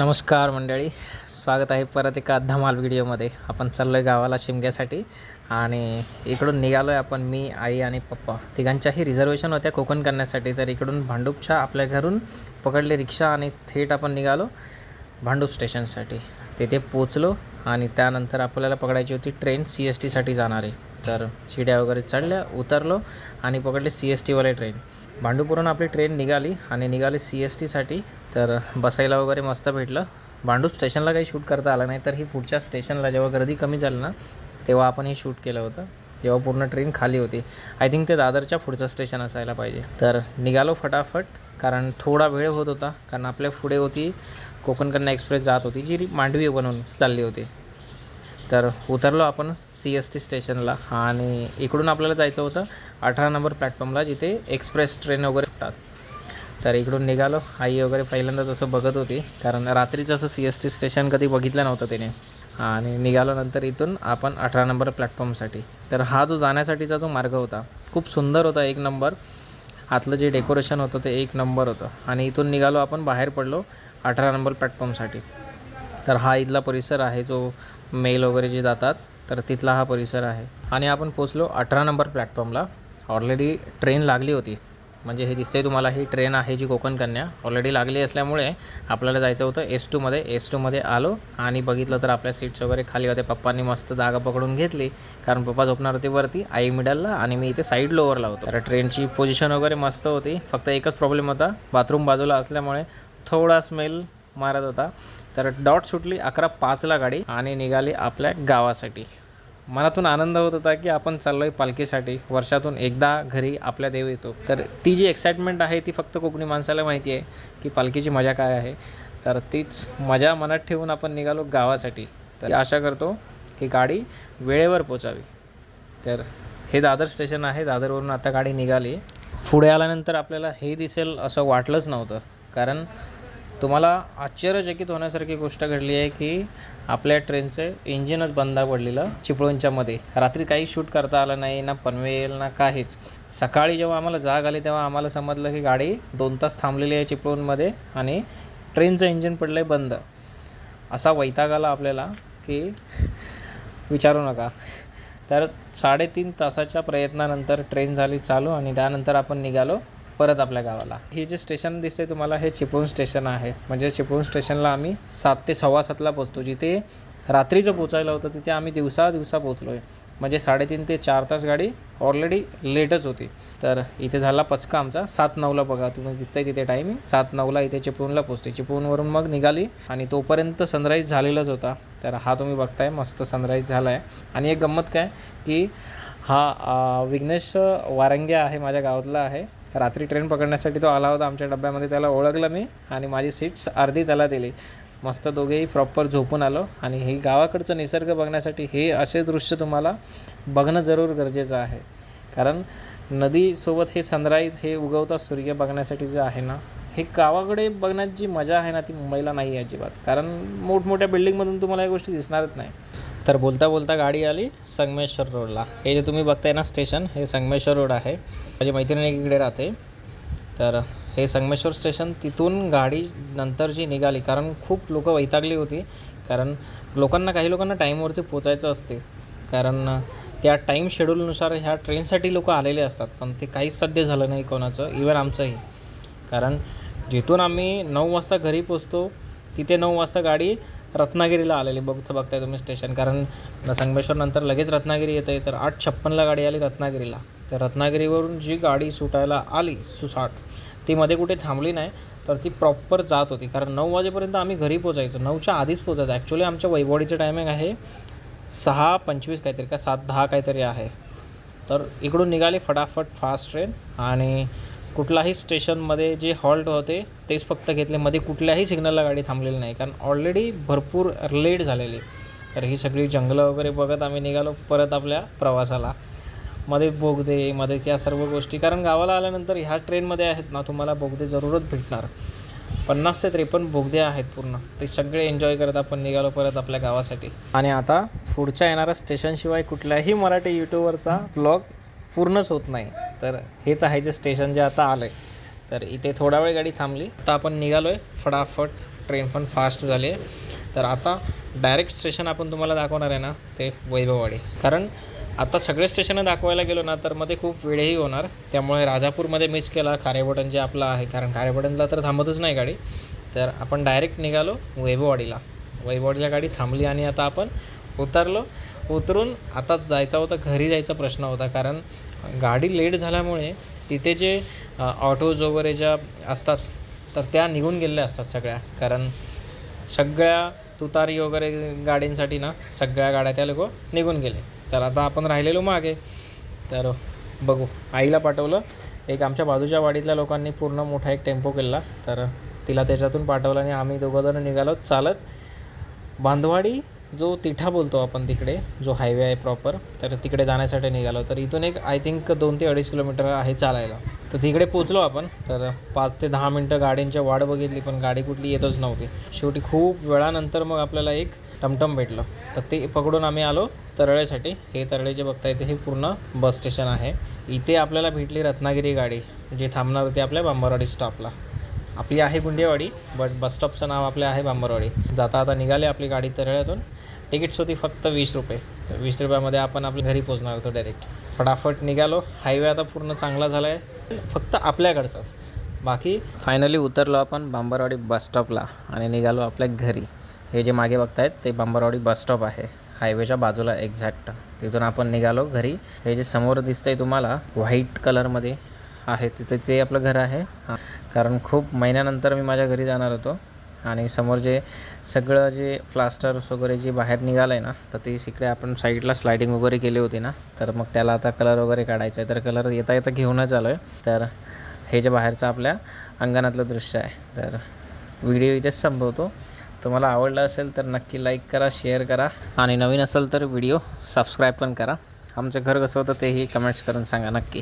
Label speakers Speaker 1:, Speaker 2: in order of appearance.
Speaker 1: नमस्कार मंडळी स्वागत आहे परत एका धमाल व्हिडिओमध्ये. आपण चाललो आहे गावाला शिमग्यासाठी आणि इकडून निघालो आहे आपण मी आई आणि पप्पा. तिघांच्याही रिझर्वेशन होत्या कोकण करण्यासाठी तर इकडून भांडूपच्या आपल्या घरून पकडले रिक्षा आणि थेट आपण निघालो भांडूप स्टेशनसाठी तिथे पोचलो आणि त्यानंतर आपल्याला पकडायची होती ट्रेन सी एस टीसाठी जाणारी. तर शिड्या वगैरे चढल्या उतरलो आणि पकडले सी एस टीवाले ट्रेन भांडूपवरून आपली ट्रेन निघाली आणि निघाली सी एस टीसाठी तर बसायला वगैरे मस्त भेटलं. भांडूप स्टेशनला काही शूट करता आलं नाही तर ही पुढच्या स्टेशनला जेव्हा गर्दी कमी झाली ना तेव्हा आपण हे शूट केलं होतं. जेव्हा पूर्ण ट्रेन खाली होती. आय थिंक ते दादरच्या पुढचं स्टेशन असायला पाहिजे. तर निघालो फटाफट कारण थोडा वेळ होत होता कारण आपल्या पुढे होती कोकण कन्या एक्सप्रेस जात होती जी मांडवी बनवून चालली होती. तर उतरलो आपण सी एस टी स्टेशनला. आणि इकडून आपल्याला जायचं होतं अठरा नंबर प्लॅटफॉर्मला जिथे एक्सप्रेस ट्रेन वगैरे येतात. तर इकडून निघालो. आई वगैरे पहिल्यांदा तसं बघत होती कारण रात्रीचं असं सी एस टी स्टेशन कधी बघितलं नव्हतं तिने. आणि निघालो नंतर इथून आपण अठरा नंबर प्लॅटफॉर्मसाठी. तर हा जो जाण्यासाठीचा जो मार्ग होता खूप सुंदर होता एक नंबर. आतलं जे डेकोरेशन होतं ते एक नंबर होतं. आणि इथून निघालो आपण बाहेर पडलो अठरा नंबर प्लॅटफॉर्मसाठी. तर हा इथला परिसर आहे जो मेल वगैरे जे जातात तर तिथला हा परिसर आहे. आणि आपण पोचलो अठरा नंबर प्लॅटफॉर्मला. ऑलरेडी ट्रेन लागली होती. म्हणजे हे दिसते तुम्हाला ही ट्रेन आहे जी कोकण कन्या. ऑलरेडी लागली असल्यामुळे आपल्याला जायचं होतं एस टूमध्ये एस टूमध्ये आलो आणि बघितलं तर आपल्या सीट्स वगैरे खाली होते. पप्पांनी मस्त जागा पकडून घेतली. कारण पप्पा झोपणार होते वरती आई मिडलला आणि मी इथे साईड लोअरला होतो. तर ट्रेनची पोझिशन वगैरे मस्त होती. फक्त एकच प्रॉब्लेम होता. बाथरूम बाजूला असल्यामुळे थोडा स्मेल मारत होता. तर डॉट सुटली अकरा पाचला गाडी आणि निघाली आपल्या गावासाठी. मनातून आनंद होत होता की आपण चाललो आहे पालखीसाठी. वर्षातून एकदा घरी आपल्या देव येतो. तर ती जी एक्साइटमेंट आहे ती फक्त कोकणी माणसाला माहिती आहे की पालखीची मजा काय आहे. तर तीच मजा मनात ठेवून आपण निघालो गावासाठी. तर आशा करतो की गाडी वेळेवर पोचावी. तर हे दादर स्टेशन आहे. दादरवरून आता गाडी निघाली. पुढे आल्यानंतर आपल्याला हे दिसेल असं वाटलंच नव्हतं. कारण तुम्हाला आश्चर्यचकित होण्यासारखी गोष्ट घडली आहे की आपल्या ट्रेनचं इंजिनच बंद पडलेलं चिपळूणच्यामध्ये रात्री काही शूट करता आलं नाही ना पनवेल ना काहीच. सकाळी जेव्हा आम्हाला जाग आली तेव्हा आम्हाला समजलं की गाडी दोन तास थांबलेली आहे चिपळूणमध्ये आणि ट्रेनचं इंजिन पडलं आहे बंद. असा वैताग आला आपल्याला की विचारू नका. तर साडेतीन तासाच्या प्रयत्नानंतर ट्रेन झाली चालू आणि त्यानंतर आपण निघालो. परत आपल्या गावाला. हे जे स्टेशन दिसते तुम्हाला हे चिपळूण स्टेशन आहे. म्हणजे चिपळूण स्टेशनला आम्ही सात ते सव्वा सातला पोचतो जिथे रात्रीचं पोचायला होतं तिथे आम्ही दिवसा दिवसा पोचलो आहे म्हणजे साडेतीन ते चार तास गाडी ऑलरेडी लेटच होती. तर इथे झाला पचका आमचा. सात नऊला बघा तुम्ही दिसतंय तिथे टायमिंग सात नऊला इथे चिपळूणला पोचते चिपळूणवरून मग निघाली आणि तोपर्यंत सनराईज झालेलाच होता. तर हा तुम्ही बघताय मस्त सनराईज झाला आहे आणि एक गंमत काय की हा विघ्नेश वारंगे आहे माझ्या गावातला आहे. रात्री ट्रेन पकडण्यासाठी तो आला होता आमच्या डब्यामध्ये त्याला ओळखलं मी आणि माझी सीट्स अर्धी त्याला दिली. मस्त दोघेही प्रॉपर झोपून आलो आणि हे गावाकडचं निसर्ग बघण्यासाठी हे असे दृश्य तुम्हाला बघणं जरूर गरजेचं आहे. कारण नदीसोबत हे सनराईज हे उगवता सूर्य बघण्यासाठी जे आहे ना हे गावाकडे बघण्यात जी मजा आहे ना ती मुंबईला नाही आहे अजिबात. कारण मोठमोठ्या बिल्डिंगमधून तुम्हाला या गोष्टी दिसणारच नाही. तर बोलता बोलता गाडी आली संगमेश्वर रोडला. हे जे तुम्ही बघताय ना स्टेशन हे संगमेश्वर रोड आहे. माझी मैत्रिणी इकडे राहते. तर हे संगमेश्वर स्टेशन तिथून गाडी नंतर जी निघाली कारण खूप लोकं वैतागली होती. कारण लोकांना काही लोकांना टाईमवरती पोचायचं असते. कारण त्या टाईम शेड्यूलनुसार ह्या ट्रेनसाठी लोक आलेले असतात. पण ते काहीच सध्या झालं नाही कोणाचं इवन आमचंही. कारण जिथून आम्ही नऊ वाजता घरी पोचतो तिथे नऊ वाजता गाडी रत्नागिरीला आलेली. बघता बघताय तुम्ही स्टेशन कारण संगमेश्वर नंतर लगेच रत्नागिरी येते तर आठ छप्पनला गाडी आली रत्नागिरीला. तर रत्नागिरीवरून जी गाडी सुटायला आली सुसाट ती मध्ये कुठे थांबली नाही. तर ती प्रॉपर जात होती. कारण नऊ वाजेपर्यंत आम्ही घरी पोचायचो. नऊच्या आधीच पोचायचं. ॲक्च्युली आमच्या वैभवडीचं टायमिंग आहे सहा पंचवीस काहीतरी का सात दहा काहीतरी आहे. तर इकडून निघाली फटाफट फास्ट ट्रेन आणि कुठलाही स्टेशनमध्ये जे हॉल्ट होते तेच फक्त घेतले. मध्ये कुठल्याही सिग्नलला गाडी थांबलेली नाही. कारण ऑलरेडी भरपूर लेट झालेली. तर ही सगळी जंगलं वगैरे बघत आम्ही निघालो परत आपल्या प्रवासाला. मध्ये बोगदे मध्येच या सर्व गोष्टी. कारण गावाला आल्यानंतर ह्या ट्रेनमध्ये आहेत ना तुम्हाला बोगदे जरूरच भेटणार. पन्नास ते त्रेपन्न बोगदे आहेत पूर्ण. ते सगळे एन्जॉय करत आपण निघालो परत आपल्या गावासाठी. आणि आता पुढच्या येणाऱ्या स्टेशनशिवाय कुठल्याही मराठी यूट्यूबवरचा ब्लॉग पूर्णच होत नाही. तर हेच आहे जे स्टेशन जे आता आलं आहे तर इथे थोडा वेळ गाडी थांबली. आता आपण निघालो आहे फटाफट ट्रेन पण फास्ट झाली आहे. तर आता डायरेक्ट स्टेशन आपण तुम्हाला दाखवणार आहे ना ते वैभववाडी. कारण आता सगळे स्टेशन दाखवायला गेलो ना तर मध्ये खूप वेळही होणार. त्यामुळे राजापूरमध्ये मिस केला. खारेबटन जे आपलं आहे कारण खारेबटनला तर थांबतच नाही गाडी. तर आपण डायरेक्ट निघालो वैभववाडीला. वैभववाडीला गाडी थांबली आणि आता आपण उतरलो. उतरून आता जायचा होता घरी जायचा प्रश्न होता. कारण गाडी लेट झाल्यामुळे तिथे जे ऑटोज वगैरे ज्या असतात तर त्या निघून गेलेल्या असतात सगळ्या. कारण सगळ्या तुतारी वगैरे गाडींसाठी ना सगळ्या गाड्या त्या लोक निघून गेले. तर आता आपण राहिलेलो मागे. तर बघू. आईला पाठवलं. एक आमच्या बाजूच्या वाडीतल्या लोकांनी पूर्ण मोठा एक टेम्पो केला. तर तिला त्याच्यातून पाठवलं आणि आम्ही दोघंजणं निघालो. चालत बांधवाडी जो तिठा बोलतो आपण तिकडे जो हायवे आहे प्रॉपर तर तिकडे जाण्यासाठी निघालो. तर इथून एक आय थिंक दोन ते अडीच किलोमीटर आहे चालायला. तर तिकडे पोचलो आपण तर पाच ते दहा मिनटं गाड्यांच्या वाट बघितली पण गाडी कुठली येतच नव्हती. शेवटी खूप वेळानंतर मग आपल्याला एक टमटम भेटलं. तर ते पकडून आम्ही आलो तरळेसाठी हे तरळे जे बघता येते हे पूर्ण बस स्टेशन आहे. इथे आपल्याला भेटली रत्नागिरी गाडी जी थांबणार होती आपल्या बांबरवाडी स्टॉपला आपली आहे गुंडेवाडी बट बस स्टॉपचं नाव आपले आहे बांबरवाडी. जाता आता निघाले आपली गाडी तरळ्यातून तिकीट्स होती फक्त वीस रुपये. तर वीस रुपयामध्ये आपण आपल्या घरी पोचणार होतो डायरेक्ट फटाफट निघालो. हायवे आता पूर्ण चांगला झाला आहे फक्त आपल्याकडचाच. बाकी फायनली उतरलो आपण बांबरवाडी बस स्टॉपला आणि निघालो आपल्या घरी. हे जे मागे बघतायत ते बांबरवाडी बस स्टॉप आहे. हायवेच्या बाजूला एक्झॅक्ट तिथून आपण निघालो घरी. हे जे समोर दिसतंय तुम्हाला व्हाईट कलरमध्ये आहे तिथे ते आपलं घर आहे. हां. कारण खूप महिन्यानंतर मी माझ्या घरी जाणार होतो. आणि समोर जे सगळं जे प्लास्टर्स वगैरे जे बाहेर निघालं आहे ना तर ते इकडे आपण साईडला स्लायडिंग वगैरे केली होती ना तर मग त्याला आता कलर वगैरे काढायचा आहे तर कलर येता येता घेऊनच आलो आहे तर हे जे बाहेरचं आपल्या अंगणातलं दृश्य आहे. तर व्हिडिओ इथेच संपवतो. तुम्हाला आवडला असेल तर नक्की लाईक करा शेअर करा. आणि नवीन असेल तर व्हिडिओ सबस्क्राईब पण करा. आमचं घर कसं होतं तेही कमेंट्स करून सांगा नक्की.